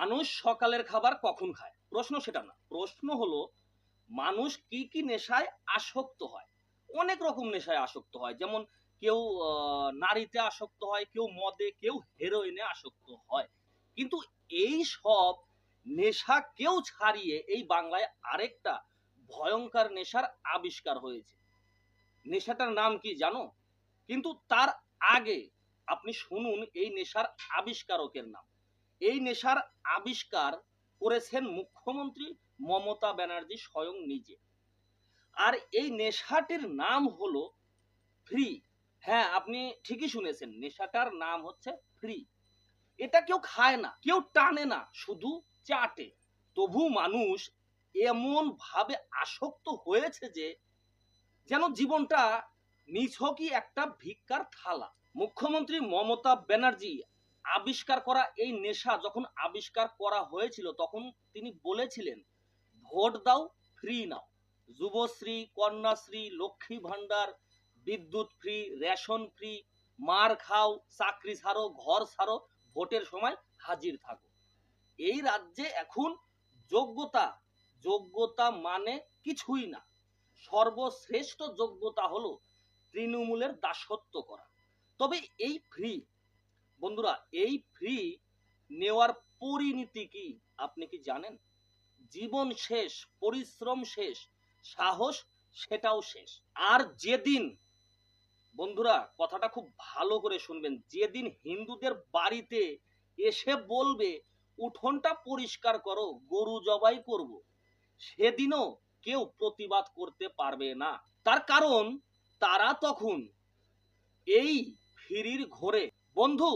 মানুষ সকালের খাবার কখন খায়? প্রশ্ন সেটা না। প্রশ্ন হলো, মানুষ কি কি নেশায় আসক্ত হয়? অনেক রকম নেশায় আসক্ত হয়। যেমন কেউ নারীতে আসক্ত হয়, কেউ মদে, কেউ হেরোইনে আসক্ত হয়। কিন্তু এই সব নেশা কেউ ছাড়িয়ে এই বাংলায় আরেকটা ভয়ঙ্কর নেশার আবিষ্কার হয়েছে। নেশাটার নাম কি জানো? কিন্তু তার আগে আপনি শুনুন এই নেশার আবিষ্কারকের নাম। এই নেশার আবিষ্কার করেছেন মুখ্যমন্ত্রী মমতা ব্যানার্জি স্বয়ং নিজে। আর এই নেশাটির নাম হলো ফ্রি। হ্যাঁ আপনি ঠিকই শুনেছেন, নেশাটার নাম হচ্ছে ফ্রি। এটা কেউ খায় না, কেউ টানে না, শুধু চাটে। তবু মানুষ এমন ভাবে আসক্ত হয়েছে যে যেন জীবনটা নিছকই একটা ভিক্ষার থালা। মুখ্যমন্ত্রী মমতা ব্যানার্জি আবিষ্কার করা, এই নেশা যখন আবিষ্কার করা হয়েছিল, তখন তিনি বলেছিলেন, ভোট দাও ফ্রি নাও। যুবশ্রী, কন্যাশ্রী, লক্ষ্মী ভান্ডার বিদ্যুৎ ফ্রি রেশন ফ্রি মার খাও, চাকরি ছাড়ো, ঘর ছাড়ো, ভোটের সময় হাজির থাকো। এই রাজ্যে এখন যোগ্যতা যোগ্যতা মানে কিছুই না। সর্বশ্রেষ্ঠ যোগ্যতা হলো তৃণমূলের দাসত্ব করা। তবে এই ফ্রি বন্ধুরা, এই ফ্রি নেওয়ার পরিণতি কি? আপনি কি জানেন? জীবন শেষ, পরিশ্রম শেষ, সাহস সেটাও শেষ। আর যেদিন, বন্ধুরা, কথাটা খুব ভালো করে শুনবেন, যেদিন হিন্দুদের বাড়িতে এসে বলবে, উঠোনটা পরিষ্কার করো, গরু জবাই করব, সেদিনও কেউ প্রতিবাদ করতে পারবে না। তার কারণ, তারা তখন এই ফিরির ঘোরে বন্ধু,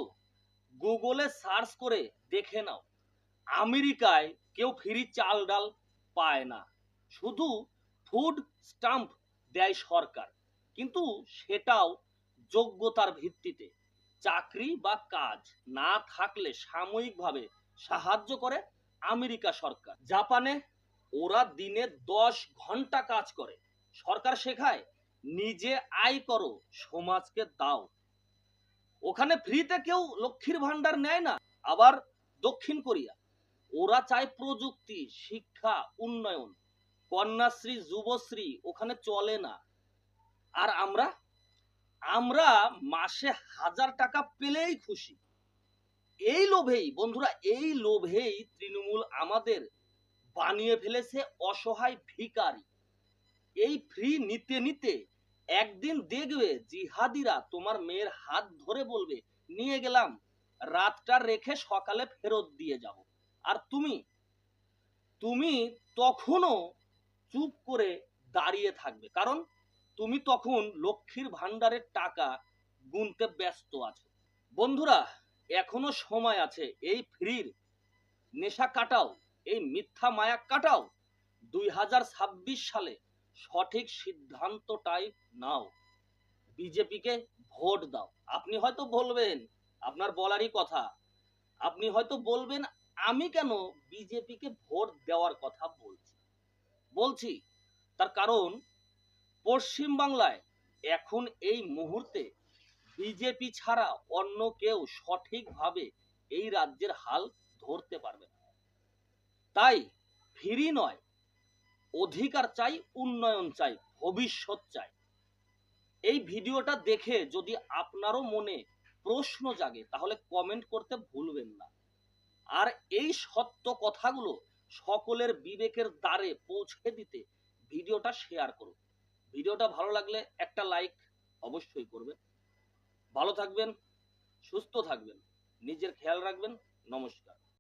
গুগলে সার্চ করে দেখে নাও। আমেরিকায় কেউ ফ্রি চাল ডাল পায় না। শুধু ফুড স্টাম্প দেয় সরকার, কিন্তু সেটাও যোগ্যতার ভিত্তিতে। চাকরি বা কাজ না থাকলে সাময়িকভাবে সাহায্য করে আমেরিকা সরকার। জাপানে ওরা দিনে দশ ঘণ্টা কাজ করে। সরকার শেখায়, নিজে আয় করো, সমাজকে দাও। ওখানে ফ্রিতে কেউ লক্ষ্মীর ভান্ডার নেয় না, আবার দক্ষিণ কোরিয়া। ওরা চায় প্রযুক্তি, শিক্ষা, উন্নয়ন। কন্যাশ্রী, যুবশ্রী ওখানে চলে না। আর আমরা? আমরা মাসে হাজার টাকা পেলেই খুশি। এই লোভেই, বন্ধুরা, এই লোভেই তৃণমূল আমাদের বানিয়ে ফেলেছে অসহায় ভিখারি। এই ফ্রি নিতে নিতে একদিন দেখবে জিহাদিরা তোমার মেয়ের হাত ধরে বলবে, নিয়ে গেলাম, রাতটা রেখে সকালে ফেরত দিয়ে যাব। আর তুমি তুমি তখনও চুপ করে দাঁড়িয়ে থাকবে, কারণ তুমি তখন লক্ষ্মীর ভান্ডারের টাকা গুনতে ব্যস্ত আছো। বন্ধুরা, এখনও সময় আছে, এই ফ্রির নেশা কাটাও, এই মিথ্যা মায়া কাটাও। দুই হাজার ছাব্বিশ সালে সঠিক সিদ্ধান্তটাই নাও। বিজেপিকে ভোট দাও। আপনি হয়তো বলবেন, আপনার বলারই কথা। আপনি হয়তো বলবেন, আমি কেন বিজেপিকে ভোট দেওয়ার কথা বলছি? বলছি, তার কারণ পশ্চিম বাংলায় এখন এই মুহূর্তে বিজেপি ছাড়া অন্য কেউ সঠিকভাবে এই রাজ্যের হাল ধরতে পারবে না। তাই ফ্রি নয়। অধিকার চাই, উন্নয়ন চাই, ভবিষ্যৎ চাই। এই ভিডিওটা দেখে যদি আপনারও মনে প্রশ্ন জাগে, তাহলে কমেন্ট করতে ভুলবেন না। আর এই সত্য কথাগুলো সকলের বিবেকের দ্বারে পৌঁছে দিতে ভিডিওটা শেয়ার করুন। ভিডিওটা ভালো লাগলে একটা লাইক অবশ্যই করবেন। ভালো থাকবেন, সুস্থ থাকবেন, নিজের খেয়াল রাখবেন, নমস্কার।